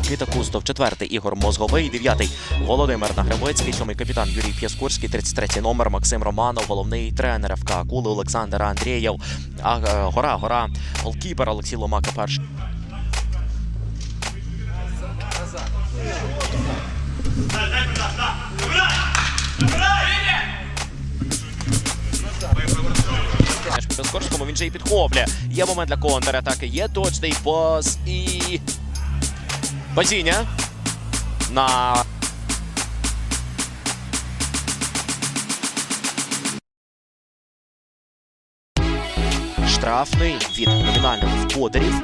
Микита Кустов, четвертий Ігор Мозговий, дев'ятий Володимир Нагребецький, сьомий капітан Юрій П'яскурський, 33 номер Максим Романов, головний тренер ФК Акули Олександр Андрієв, а, е, гора, гора, голкіпер Олексій Ломака перший. Піскорському він же і підхоплює. Є момент для контратаки, є точний пас і. Падіння на. Штрафний від номінальних господарів.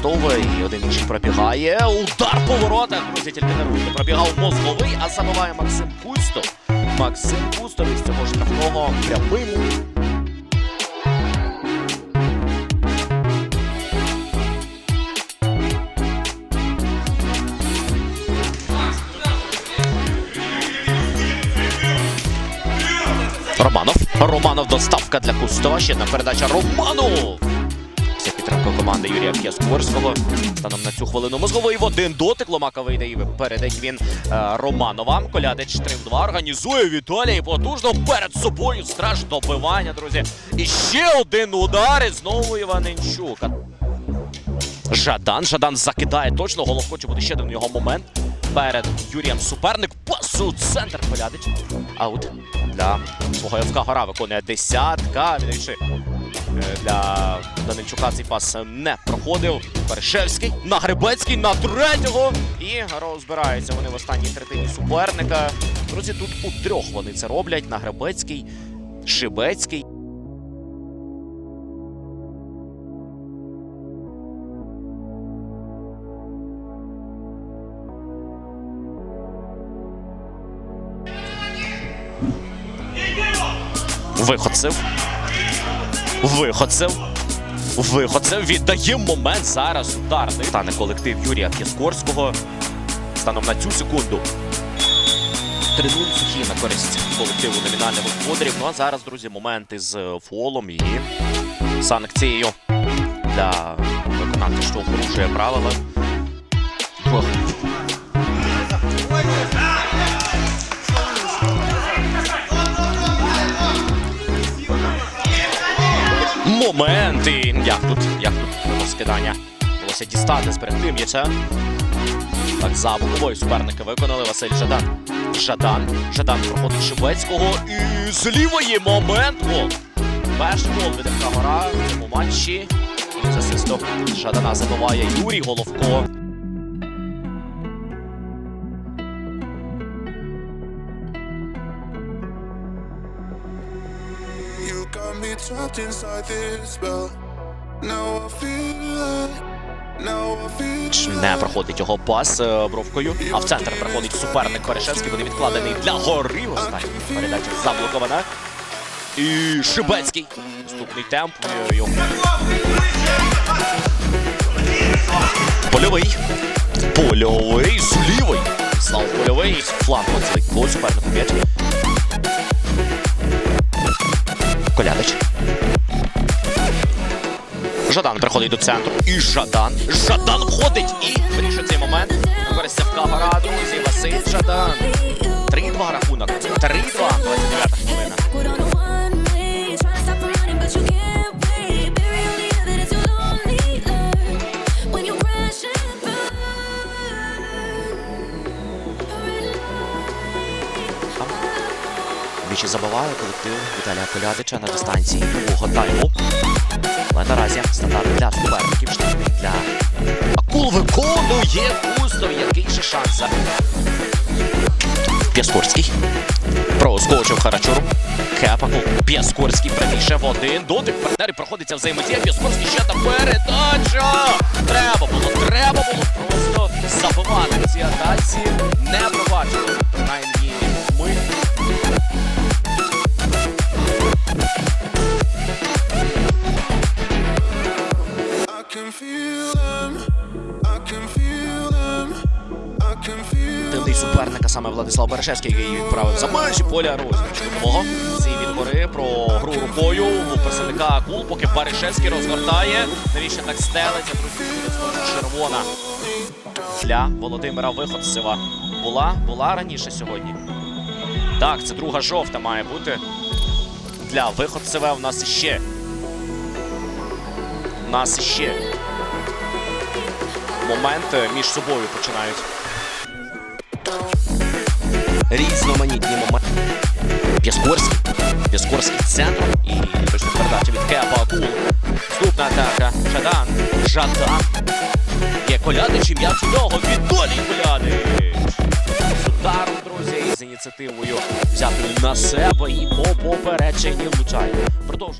Знову і один інший пробігає. Удар по воротах. Друзі, тільки не руки. Пробігав мозговий, а забиває Максим Кустов. Максим Кустов із цього штрафного прямим. Романов. Романов доставка для Кустова. Ще одна передача Роману. Це підтримка команди Юрія П'яскорського. Станом на цю хвилину мозговий в один дотик. Ломака вийде і передать він е, Романова. Колядич 3 в 2 організує Віталій потужно перед собою. Страж добивання, друзі. І ще один удар. І знову Іваненчук. Жадан. Жадан закидає точно. Головко чи буде ще один його момент. Перед Юрієм суперник. Пасу центр Колядич. Аут для свого ФК Гора виконує десятка. Відійшли для Данильчука цей пас не проходив. Перешевський на Гребецький на третього. І розбираються вони в останній третині суперника. Друзі, тут у трьох вони це роблять. На Гребецький, Шибецький. Виходцев. Виходцев. Виходцев віддає момент зараз ударний. Стане колектив Юрія П'яскорського. Станом на цю секунду. 3-0 сухі на користь колективу номінальних господарів. Ну а зараз, друзі, моменти з фолом і санкцією для виконавця, що порушує правила. Ох. І Як тут? Як тут було скидання? Вдалося дістати зберегти м'яча. Так, за боковою суперники виконали Василь Жадан. Жадан. Жадан проходить Шибецького. І з лівої момент гол. Перший гол від Гора в цьому матчі. І свисток Жадана забиває Юрій Головко. Trapped inside this spell. Now I feel it. Не проходить його пас е, бровкою, а в центр проходить суперник Перешевський. Буде відкладений для гори. Остання передача заблокована. І Шибецький. Наступний темп. е, його. Польовий. Польовий з лівої. Слав польовий. Фланг оцей по супернику м'яч. Колядич. Жадан приходить до центру. І Жадан. Жадан входить і вирішує цей момент. Користя в Кагара, друзі. Василь Жадан. 3-2 рахунок. 3-2. 29 хвилина. Двічі забиває колектив Віталія Колядича на дистанції другого тайму. Але наразі стандарт для суперників штрафний для Акул виконує Кустов. Який же шанс П'яскорський. Проскочив Харачуру. Кепакул. П'яскорський правіше в один. Дотик партнерів проходиться взаємодія. П'яскорський ще та передача. Треба було, треба було просто забивати ці атаці. Не суперника саме Владислав Берешевський, який відправив за межі поля розміч допомога. Цей від про гру рукою у представника Акул, поки Баришевський розгортає. Навіщо так стелиться? Друзі, червона для Володимира Виходцева. Була, була раніше сьогодні. Так, це друга жовта має бути. Для Виходцева в нас іще. У нас іще. Моменти між собою починають. Різноманітні моменти. П'яскорський. П'яскорський центр. І точно передача від Кепа Акул. Наступна атака. Жадан. Жадан. Є м'яч у нього. Віталій Колядич. З ударом, друзі, з ініціативою взятою на себе і по попередженні влучає. Продовжує.